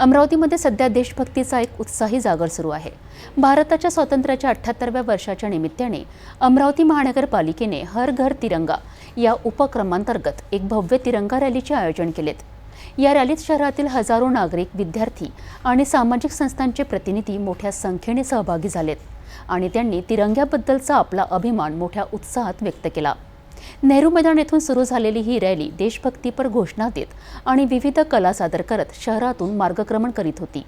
अमरावतीमध्ये सध्या देशभक्तीचा एक उत्साही जागर सुरू आहे. भारताच्या स्वातंत्र्याच्या अठ्ठ्याहत्तरव्या वर्षाच्या निमित्ताने अमरावती महानगरपालिकेने हर घर तिरंगा या उपक्रमांतर्गत एक भव्य तिरंगा रॅलीचे आयोजन केलेत. या रॅलीत शहरातील हजारो नागरिक विद्यार्थी आणि सामाजिक संस्थांचे प्रतिनिधी मोठ्या संख्येने सहभागी झालेत आणि त्यांनी तिरंग्याबद्दलचा आपला अभिमान मोठ्या उत्साहात व्यक्त केला. नेहरू मैदान येथून सुरू झालेली ही रॅली देशभक्तीपर घोषणा देत आणि विविध कला सादर करत शहरातून मार्गक्रमण करीत होती.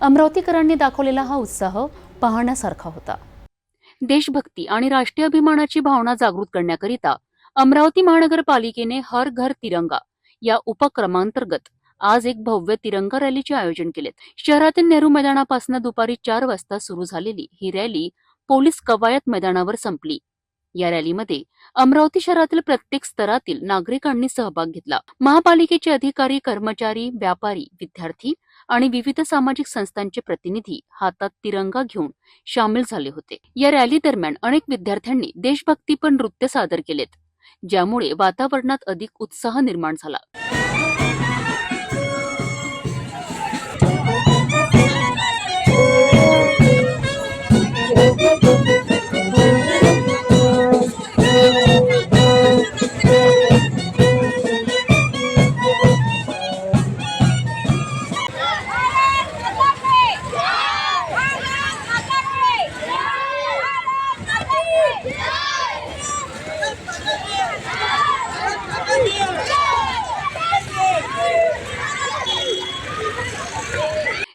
अमरावतीकरांनी दाखवलेला हा उत्साह पाहण्यासारखा होता. देशभक्ती आणि राष्ट्रीय अभिमानाची भावना जागृत करण्याकरिता अमरावती महानगरपालिकेने हर घर तिरंगा या उपक्रमांतर्गत आज एक भव्य तिरंगा रॅलीचे आयोजन केलेत शहरातील नेहरू मैदानापासून दुपारी चार वाजता सुरू झालेली ही रॅली पोलीस कवायत मैदानावर संपली. या रॅलीमध्ये अमरावती शहरातील प्रत्येक स्तरातील नागरिकांनी सहभाग घेतला. महापालिकेचे अधिकारी कर्मचारी व्यापारी विद्यार्थी आणि विविध सामाजिक संस्थांचे प्रतिनिधी हातात तिरंगा घेऊन सामील झाले होते. या रॅली दरम्यान अनेक विद्यार्थ्यांनी देशभक्तीपर नृत्य सादर केलेत ज्यामुळे वातावरणात अधिक उत्साह निर्माण झाला.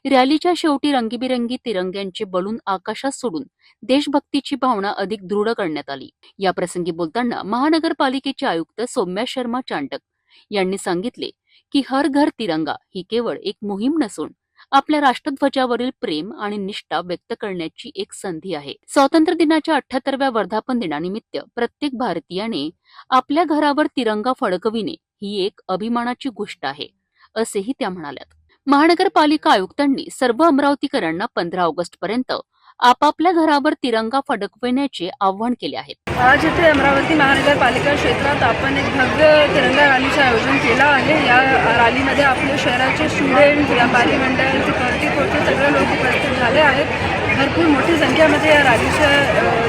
रॅलीच्या शेवटी रंगीबिरंगी तिरंग्यांचे बलून आकाशात सोडून देशभक्तीची भावना अधिक दृढ करण्यात आली. या प्रसंगी बोलताना महानगरपालिकेचे आयुक्त सौम्या शर्मा चांडक यांनी सांगितले की हर घर तिरंगा ही केवळ एक मोहीम नसून आपल्या राष्ट्रध्वजावरील प्रेम आणि निष्ठा व्यक्त करण्याची एक संधी आहे. स्वातंत्र्य दिनाच्या अठ्याहत्तरव्या वर्धापन दिनानिमित्त प्रत्येक भारतीयाने आपल्या घरावर तिरंगा फडकविणे ही एक अभिमानाची गोष्ट आहे असेही त्या म्हणाल्यात. महानगरपालिका आयुक्तांनी सर्व अमरावतीकरांना पंधरा ऑगस्ट पर्यंत आपापल्या घरावर तिरंगा फडकविण्याचे आवाहन केले आहे. आज इथे अमरावती महानगरपालिका क्षेत्रात आपण एक भव्य तिरंगा रॅलीचं आयोजन केलं आहे. या रॅलीमध्ये आपल्या शहराचे स्टुडंट व्यापारी मंडळ सिक्युरिटी सगळे लोक उपस्थित झाले आहेत. भरपूर मोठी संख्येमध्ये या रॅलीच्या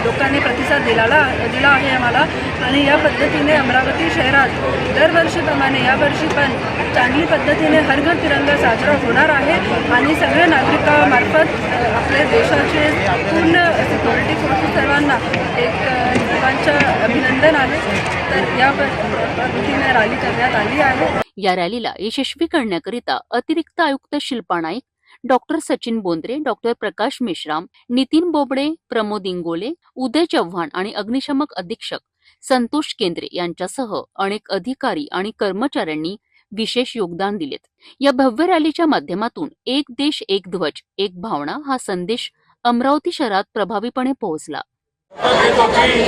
लोकांनी प्रतिसाद दिलाला दिला आहे आम्हाला. आणि या पद्धतीने अमरावती शहरात दरवर्षीप्रमाणे यावर्षी पण चांगली पद्धतीने हर घर तिरंगा साजरा होणार आहे. आणि सगळ्या नागरिकामार्फत आपल्या देशाचे पूर्ण सिक्युरिटी फोर्सेस सर्वांना एक सर्वांचं अभिनंदन आहे. तर या पद्धतीने रॅली करण्यात आली आहे. या रॅलीला यशस्वी करण्याकरिता अतिरिक्त आयुक्त शिल्पा नाईक डॉक्टर सचिन बोंद्रे डॉक्टर प्रकाश मेश्राम नितीन बोबडे प्रमोद इंगोले उदय चव्हाण आणि अग्निशमक अधीक्षक संतोष केंद्रे यांच्यासह अनेक अधिकारी आणि कर्मचाऱ्यांनी विशेष योगदान दिलेत. या भव्य रॅलीच्या माध्यमातून एक देश एक ध्वज एक भावना हा संदेश अमरावती शहरात प्रभावीपणे पोहोचला.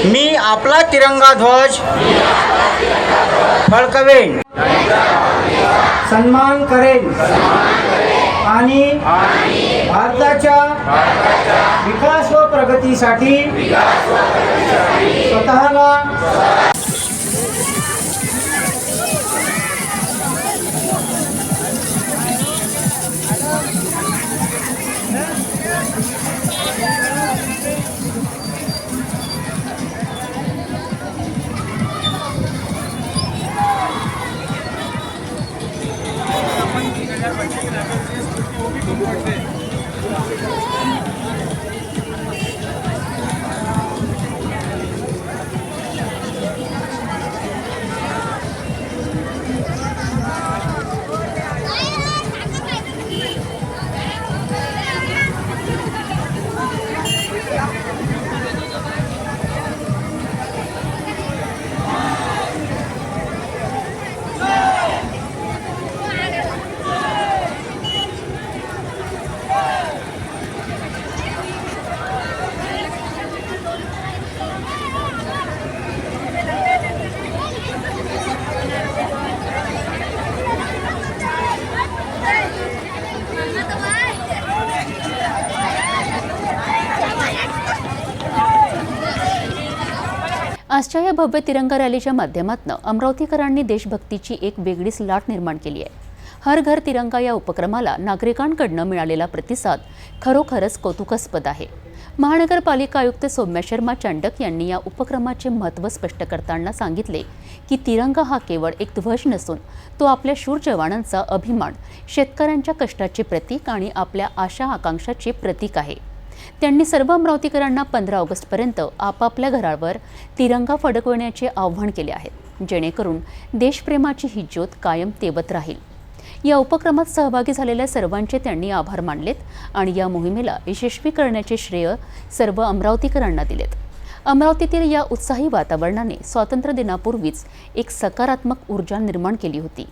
मी आपला तिरंगा ध्वज फडकवेन. सन्मान करेन. आणि भारताच्या विकास व प्रगतीसाठी स्वतःला থাকবে आजच्या या भव्य तिरंगा रॅलीच्या माध्यमातून अमरावतीकरांनी देशभक्तीची एक वेगळीच लाट निर्माण केली आहे. हर घर तिरंगा या उपक्रमाला नागरिकांकडनं मिळालेला प्रतिसाद खरोखरच कौतुकास्पद आहे. महानगरपालिका आयुक्त सौम्या शर्मा चांडक यांनी या उपक्रमाचे महत्त्व स्पष्ट करताना सांगितले की तिरंगा हा केवळ एक ध्वज नसून तो आपल्या शूर जवानांचा अभिमान शेतकऱ्यांच्या कष्टाचे प्रतीक आणि आपल्या आशा आकांक्षाचे प्रतीक आहे. त्यांनी सर्व अमरावतीकरांना पंधरा ऑगस्टपर्यंत आपापल्या घरावर तिरंगा फडकवण्याचे आव्हान केले आहे. जेणेकरून देशप्रेमाची ही ज्योत कायम तेवत राहील. या उपक्रमात सहभागी झालेल्या सर्वांचे त्यांनी आभार मानलेत आणि या मोहिमेला यशस्वी करण्याचे श्रेय सर्व अमरावतीकरांना दिलेत. अमरावतीतील या उत्साही वातावरणाने स्वातंत्र्य दिनापूर्वीच एक सकारात्मक ऊर्जा निर्माण केली होती.